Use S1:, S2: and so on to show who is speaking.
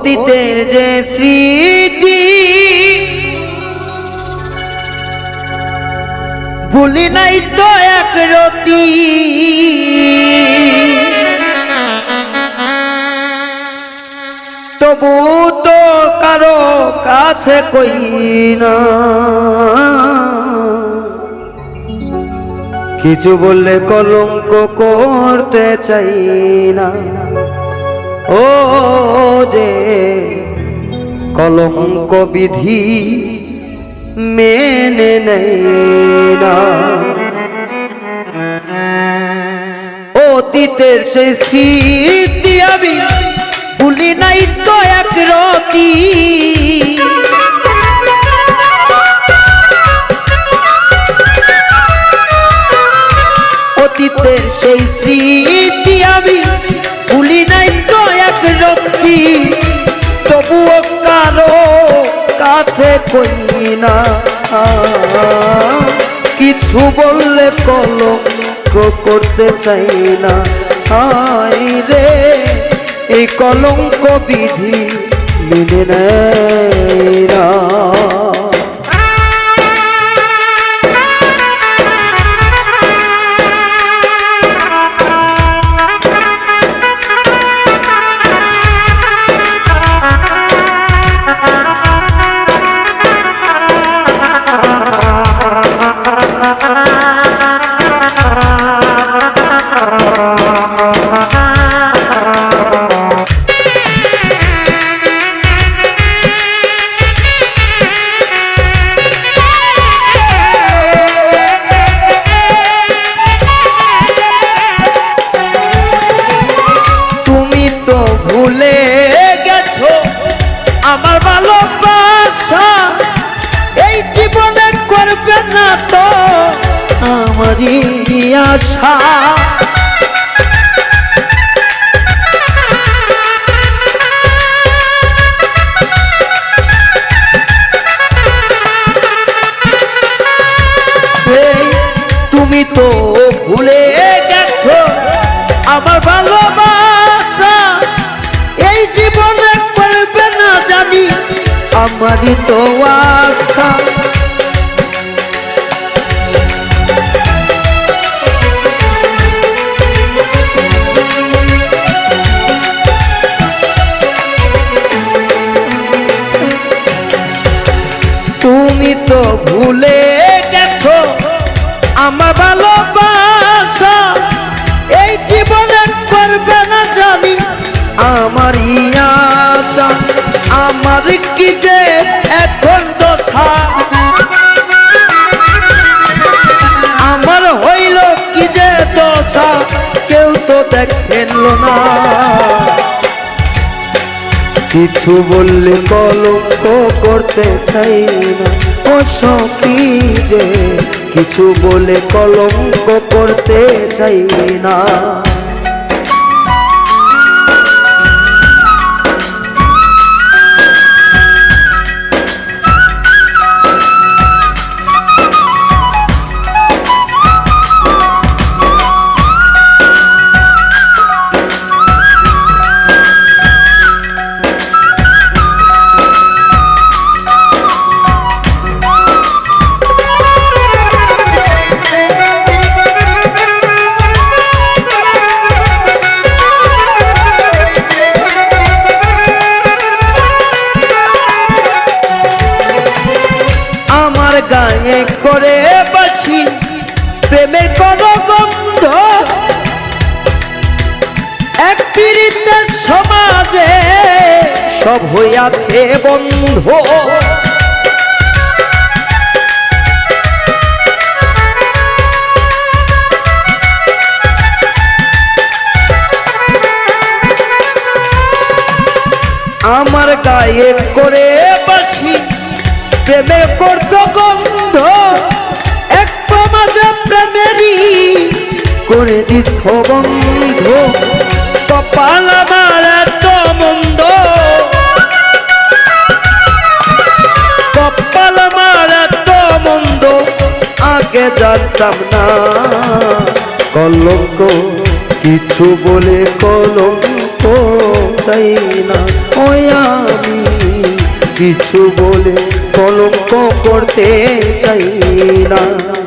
S1: অতীতের যে স্মৃতি, ভুলি নাই তো এক রতি। তবু তো কারও কাছে কই না। কিছু বললে কলঙ্ক করতে চাই না। ও যে কলঙ্ক বিধি মেনে না। অতীতের সে স্মৃতি আমি ভুলি নাই তো এক রতি। রক্তি তবুও কারও কাছে কই না। কিছু বললে কলঙ্ক করতে চাই না। হাই রে, এই কলঙ্ক বিধি মেনে নেয় আশা। তুমি তো ভুলে গেছো আমার ভালোবাসা। এই জীবনে করবে না জানি, আমারই তো আশা। যে এখন দশা। আমার হইল কি যে দশা, কেউ তো দেখেন না। কিছু বললে কলঙ্ক করতে চাই না। ও সখী কিছু বলে কলঙ্ক করতে চাই না। গায়ে করে বাসি প্রেমের কোন গন্ধ। এক পীড়িতের সমাজে সব হইয়াছে বন্ধ। আমার গায়ে করে বাসি প্রেমে করত করে দিচ্ছ বন্ধ। কপাল আমার এত মন্দ। কপাল আমার এত মন্দ, আগে জানতাম না। কলঙ্ক, কিছু বলে কলঙ্ক চাই না। ওই আমি কিছু বলে কলঙ্ক করতে চাই না।